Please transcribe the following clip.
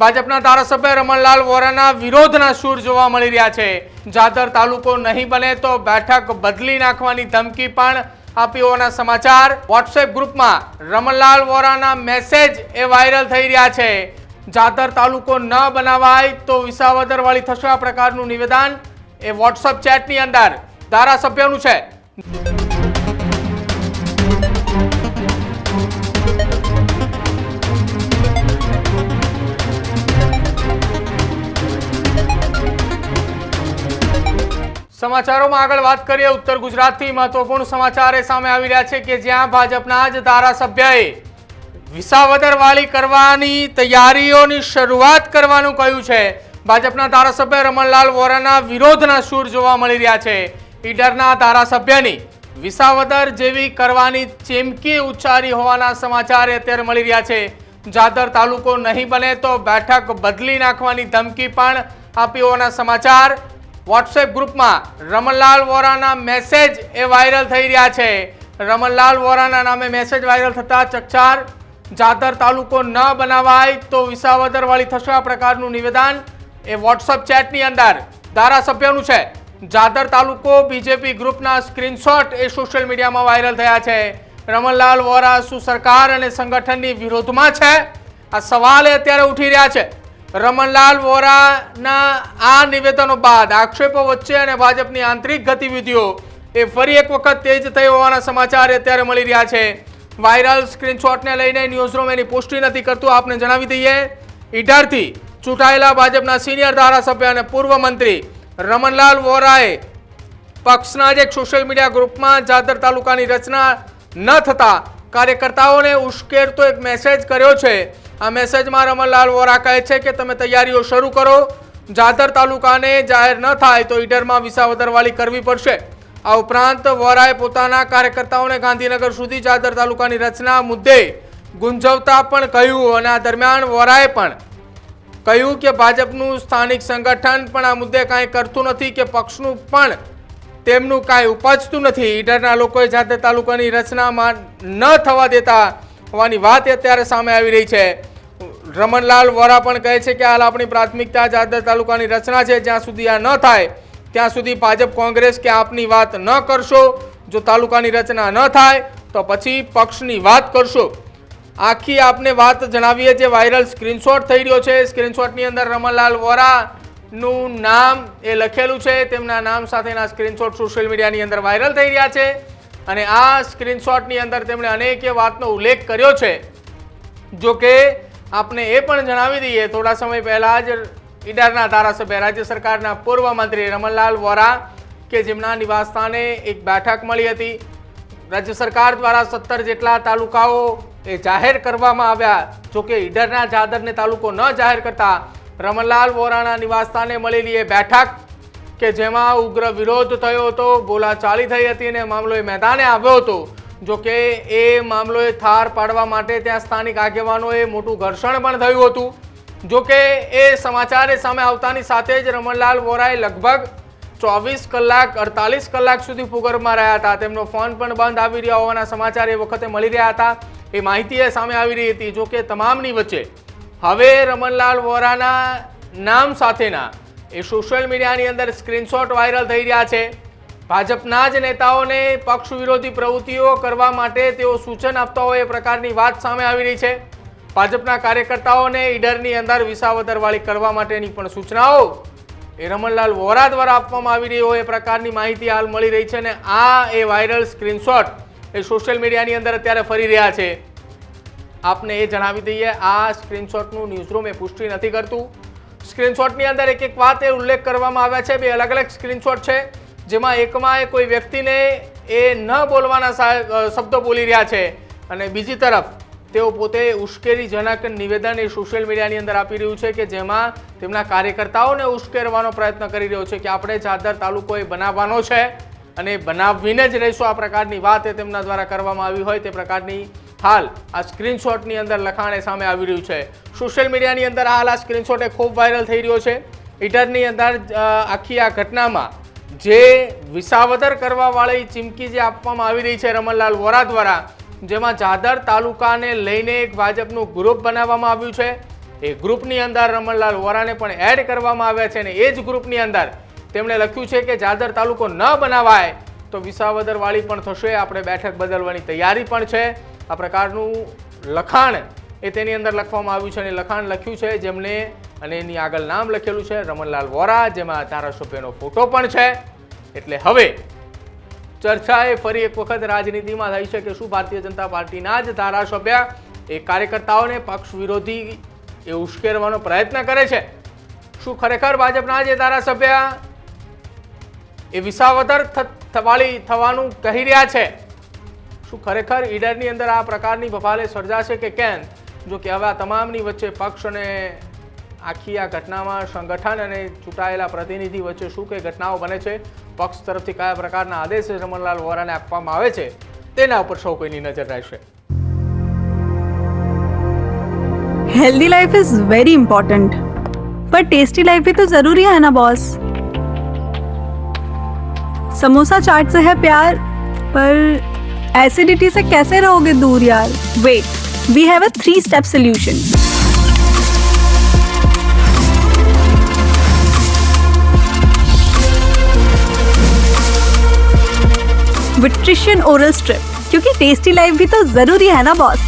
ભાજપના ધારાસભ્ય રમણલાલ વોરાના વિરોધના સૂર જોવા મળી રહ્યા છે. જાદર તાલુકો નહીં બને તો બેઠક બદલી નાખવાની ધમકી પણ આપી હોવાના સમાચાર. વોટ્સએપ ગ્રુપમાં રમણલાલ વોરાના મેસેજ એ વાયરલ થઈ રહ્યા છે. જાદર તાલુકો ન બનાવાય તો વિસાવદરવાળી થશે આ પ્રકારનું નિવેદન. એ વોટ્સએપ ચેટની અંદર ધારાસભ્યનું છે. સમાચારોમાં આગળ વાત કરીએ. ઉત્તર ગુજરાતથી મહત્વપૂર્ણ સમાચાર એ સામે આવી રહ્યા છે કે જ્યાં ભાજપના જ ધારાસભ્યએ વિસાવદર વાળી કરવાની તૈયારીઓની શરૂઆત કરવાનું કહ્યું છે. ભાજપના ધારાસભ્ય રમણલાલ વોરાના વિરોધના સૂર જોવા મળી રહ્યા છે. ઈડરના ધારાસભ્યની વિસાવદર જેવી કરવાની ચીમકી ઉચ્ચારી હોવાના સમાચાર અત્યારે મળી રહ્યા છે. જાદર તાલુકો નહીં બને તો બેઠક બદલી નાખવાની ધમકી પણ આપી હોવાના સમાચાર વોટ્સએપ ગ્રુપમાં રમણલાલ વોરાના મેસેજ એ વાયરલ થઈ રહ્યા છે. રમણલાલ વોરાના નામે મેસેજ વાયરલ થતા ચકચાર, જાદર તાલુકો ન બનાવાય તો વિસાવદરવાળી થશે આ પ્રકારનું નિવેદન. એ વોટ્સઅપ ચેટની અંદર ધારાસભ્યનું છે. જાદર તાલુકો બીજેપી ગ્રુપના સ્ક્રીનશોટ એ સોશિયલ મીડિયામાં વાયરલ થયા છે. રમણલાલ વોરા શું સરકાર અને સંગઠનની વિરોધમાં છે? આ સવાલ અત્યારે ઉઠી રહ્યા છે. રમણલાલ વોરાના આ નિવેદનો બાદ આક્ષેપો વચ્ચે અને ભાજપની આંતરિક ગતિવિધિઓ એ ફરી એક વખત તેજ થઈ હોવાના સમાચાર અત્યારે મળી રહ્યા છે. વાયરલ સ્ક્રીનશોટને લઈને ન્યૂઝરૂમ એની પુષ્ટિ નથી કરતું. આપને જણાવી દઈએ ઈડરથી ચૂંટાયેલા ભાજપના સિનિયર ધારાસભ્ય અને પૂર્વ મંત્રી રમણલાલ વોરાએ પક્ષના જ એક સોશિયલ મીડિયા ગ્રુપમાં જાદર તાલુકાની રચના ન થતા કાર્યકર્તાઓને ઉશ્કેરતો એક મેસેજ કર્યો છે. આ મેસેજમાં રમણલાલ વોરા કહે છે કે તમે તૈયારીઓ શરૂ કરો. જાધર તાલુકાને જાહેર ન થાય તો ઈડરમાં વિસાવદરવાળી કરવી પડશે. આ ઉપરાંત વોરાએ પોતાના કાર્યકર્તાઓને ગાંધીનગર સુધી જાદર તાલુકાની રચના મુદ્દે ગુંજવતા પણ કહ્યું અને આ દરમિયાન વોરાએ પણ કહ્યું કે ભાજપનું સ્થાનિક સંગઠન પણ આ મુદ્દે કાંઈ કરતું નથી કે પક્ષનું પણ તેમનું કાંઈ ઉપજતું નથી. ઈડરના લોકોએ જાતે તાલુકાની રચનામાં ન થવા દેતા હોવાની વાત અત્યારે સામે આવી રહી છે. રમણલાલ વોરા પણ કહે છે કે હાલ આપણી પ્રાથમિકતા જાદર તાલુકાની રચના છે. જ્યાં સુધી આ ન થાય, ત્યાં સુધી ભાજપ કોંગ્રેસ કે આપની વાત ન કરશો. જો તાલુકાની રચના ન થાય, તો પછી પક્ષની વાત કરશો. આખી આપને વાત જણાવીએ જે વાયરલ સ્ક્રીનશોટ થઈ રહ્યો છે. સ્ક્રીનશોટની અંદર રમણલાલ વોરાનું નામ એ લખેલું છે. તેમના નામ સાથેના સ્ક્રીનશોટ સોશિયલ મીડિયાની અંદર વાયરલ થઈ રહ્યા છે. અને આ સ્ક્રીનશોટની અંદર તેમણે અનેક વાતનો ઉલ્લેખ કર્યો છે. જો કે આપને એ પણ જણાવી દઈએ, થોડા સમય પહેલા જ ઈડરના ધારાસભ્ય, રાજ્ય સરકારના પૂર્વ મંત્રી રમણલાલ વોરા કે જેમના નિવાસસ્થાને એક બેઠક મળી હતી. રાજ્ય સરકાર દ્વારા સત્તર જેટલા તાલુકાઓ એ જાહેર કરવામાં આવ્યા. જો કે ઈડરના જાદરને તાલુકો ન જાહેર કરતા રમણલાલ વોરાના નિવાસસ્થાને મળેલી એ બેઠક કે જેમાં ઉગ્ર વિરોધ થયો હતો, બોલાચાલી થઈ હતી અને મામલો એ મેદાને આવ્યો હતો. જો કે એ મામલોએ થાર પાડવા માટે ત્યાં સ્થાનિક આગેવાનોએ મોટું ઘર્ષણ પણ થયું હતું. જો કે એ સમાચાર સામે આવતાની સાથે જ રમણલાલ વોરાએ લગભગ ચોવીસ કલાક, અડતાલીસ કલાક સુધી ભૂગર્ભમાં રહ્યા હતા. તેમનો ફોન પણ બંધ આવી રહ્યા હોવાના સમાચાર એ વખતે મળી રહ્યા હતા. એ માહિતી એ સામે આવી રહી હતી. જો કે તમામની વચ્ચે હવે રમણલાલ વોરાના નામ સાથેના એ સોશિયલ મીડિયાની અંદર સ્ક્રીનશોટ વાયરલ થઈ રહ્યા છે. ભાજપના જ નેતાઓને પક્ષ વિરોધી પ્રવૃત્તિઓ કરવા માટે તેઓ સૂચન આપતા હોય એ પ્રકારની વાત સામે આવી રહી છે. ભાજપના કાર્યકર્તાઓને ઈડરની અંદર વિસાવદરવાળી કરવા માટેની પણ સૂચનાઓ એ રમણલાલ વોરા દ્વારા આપવામાં આવી રહી હોય એ પ્રકારની માહિતી હાલ મળી રહી છે અને આ એ વાયરલ સ્ક્રીનશોટ એ સોશિયલ મીડિયાની અંદર અત્યારે ફરી રહ્યા છે. આપને એ જણાવી દઈએ, આ સ્ક્રીનશોટનું ન્યૂઝરૂમ એ પુષ્ટિ નથી કરતું. સ્ક્રીનશોટની અંદર એક એક વાત એ ઉલ્લેખ કરવામાં આવ્યા છે. બે અલગ અલગ સ્ક્રીનશોટ છે. જેમાં એકમાં એ કોઈ વ્યક્તિને એ ન બોલવાના શબ્દો બોલી રહ્યા છે અને બીજી તરફ તેઓ પોતે ઉશ્કેરીજનક નિવેદન એ સોશિયલ મીડિયાની અંદર આપી રહ્યું છે કે જેમાં તેમના કાર્યકર્તાઓને ઉશ્કેરવાનો પ્રયત્ન કરી રહ્યો છે કે આપણે જાદર તાલુકો એ બનાવવાનો છે અને બનાવીને જ રહીશું. આ પ્રકારની વાત એ તેમના દ્વારા કરવામાં આવી હોય તે પ્રકારની હાલ આ સ્ક્રીનશોટની અંદર લખાણ સામે આવી રહ્યું છે. સોશિયલ મીડિયાની અંદર હાલ આ સ્ક્રીનશોટ એ ખૂબ વાયરલ થઈ રહ્યો છે. ટ્વિટરની અંદર આખી આ ઘટનામાં જે વિસાવદર કરવાવાળી ચીમકી જે આપવામાં આવી રહી છે રમણલાલ વોરા દ્વારા, જેમાં જાદર તાલુકાને લઈને એક ભાજપનું ગ્રુપ બનાવવામાં આવ્યું છે. એ ગ્રુપની અંદર રમણલાલ વોરાને પણ એડ કરવામાં આવ્યા છે અને એ જ ગ્રુપની અંદર તેમણે લખ્યું છે કે જાદર તાલુકો ન બનાવાય તો વિસાવદરવાળી પણ થશે. આપણે બેઠક બદલવાની તૈયારી પણ છે. આ પ્રકારનું લખાણ એ તેની અંદર લખવામાં આવ્યું છે અને લખાણ લખ્યું છે જેમને અને એની આગળ નામ લખેલું છે રમણલાલ વોરા, જેમાં ધારાસભ્યનો ફોટો પણ છે. એટલે હવે ચર્ચાએ ફરી એક વખત રાજનીતિમાં થઈ છે કે શું ભારતીય જનતા પાર્ટીના જ ધારાસભ્ય એ કાર્યકર્તાઓને પક્ષ વિરોધી એ ઉશ્કેરવાનો પ્રયત્ન કરે છે. શું ખરેખર ભાજપના જે ધારાસભ્ય એ વિસાવદર થવાળી, થવાનું કહી રહ્યા છે? શું ખરેખર ઈડરની અંદર આ પ્રકારની બફાલે સર્જાશે કે કેમ? જો કે હવે આ તમામની વચ્ચે પક્ષ અને આખી આ ઘટનામાં સંગઠન અને ચૂંટાયેલા પ્રતિનિધિ વચ્ચે શું કઈ ઘટનાઓ બને છે પક્ષ તરફથી કયા પ્રકારના આદેશ રમણલાલ વોરાને આપવામાં આવે છે તેના ઉપર સૌ કોઈની નજર રહેશે healthy life is very important पर टेस्टी लाइफ भी तो जरूरी है ना बॉस समोसा चाट से है प्यार पर एसिडिटी से कैसे रहोगे दूर यार wait we have a three step solution nutrition oral strip क्योंकि टेस्टी लाइफ भी तो जरूरी है ना बॉस